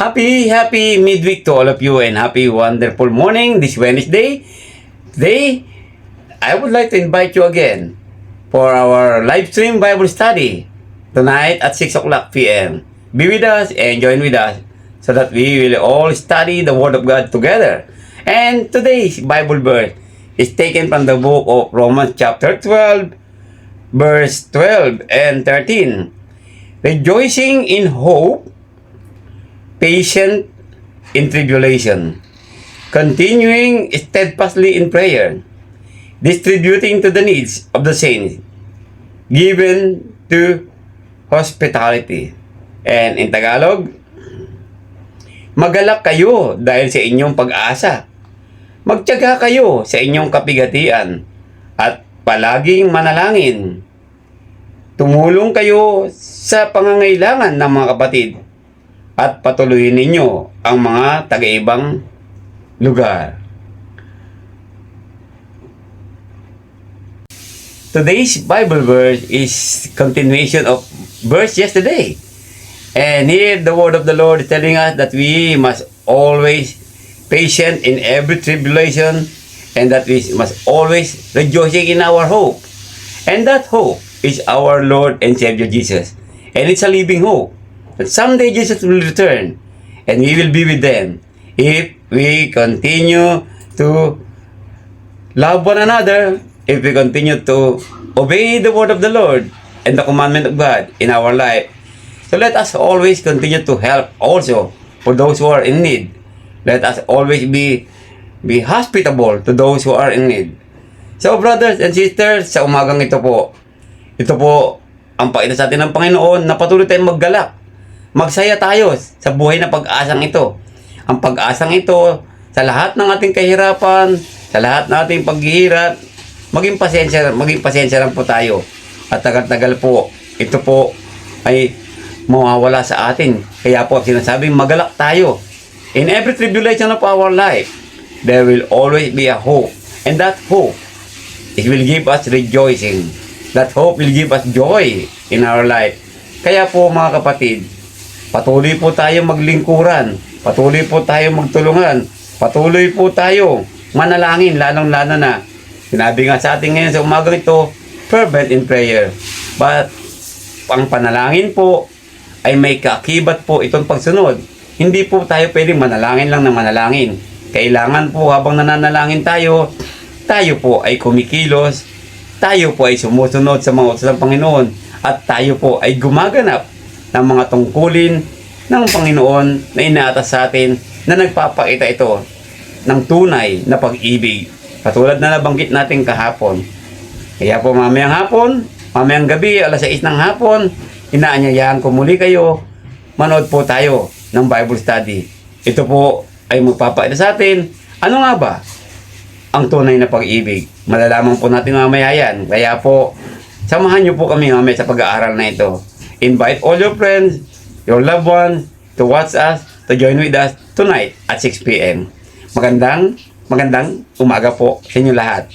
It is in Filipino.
Happy, happy midweek to all of you and happy wonderful morning this Wednesday. Today, I would like to invite you again for our live stream Bible study tonight at 6 o'clock p.m. Be with us and join with us so that we will all study the Word of God together. And today's Bible verse is taken from the book of Romans chapter 12, verse 12 and 13. Rejoicing in hope, patient in tribulation, continuing steadfastly in prayer, distributing to the needs of the saints, given to hospitality. And in Tagalog, magalak kayo dahil sa inyong pag-asa. Magtiyaga kayo sa inyong kapigatian at palaging manalangin. Tumulong kayo sa pangangailangan ng mga kapatid at patuloyin ninyo ang mga taga-ibang lugar. Today's Bible verse is continuation of verse yesterday. And here the word of the Lord is telling us that we must always patient in every tribulation and that we must always rejoicing in our hope. And that hope is our Lord and Savior Jesus. And it's a living hope. That someday Jesus will return and we will be with them if we continue to love one another, if we continue to obey the word of the Lord and the commandment of God in our life. So let us always continue to help also for those who are in need. Let us always be be hospitable to those who are in need. So brothers and sisters, sa umagang ito po, ito po ang pakita sa atin ng Panginoon na patuloy tayong maggalak. Magsaya tayo sa buhay na pag-asang ito. Ang pag-asang ito sa lahat ng ating kahirapan, sa lahat ng ating paghihirap, maging pasensya, maging pasensya lang po tayo. At tagal-tagal po, ito po ay mawawala sa atin. Kaya po sinasabing magalak tayo. In every tribulation of our life, there will always be a hope. And that hope, it will give us rejoicing. That hope will give us joy in our life. Kaya po mga kapatid, patuloy po tayo maglingkuran. Patuloy po tayo magtulungan. Patuloy po tayo manalangin, lalong-lalo na. Sinabi nga sa atin ngayon sa umagang ito, fervent in prayer. But, ang panalangin po ay may kakibat po itong pagsunod. Hindi po tayo pwedeng manalangin lang na manalangin. Kailangan po habang nananalangin tayo, tayo po ay kumikilos, tayo po ay sumusunod sa mga utos ng Panginoon, at tayo po ay gumaganap ng mga tungkulin ng Panginoon na inaatas sa atin na nagpapakita ito ng tunay na pag-ibig. Katulad na nabanggit natin kahapon. Kaya po mamayang hapon, mamayang gabi, alas 6 ng hapon, inaanyayahan ko muli kayo, manood po tayo ng Bible study. Ito po ay magpapakita sa atin, ano nga ba ang tunay na pag-ibig? Malalaman po natin mamaya yan. Kaya po, samahan niyo po kami mamaya sa pag-aaral na ito. Invite all your friends, your loved ones, to watch us, to join with us tonight at 6 p.m. Magandang, magandang umaga po sa inyo lahat.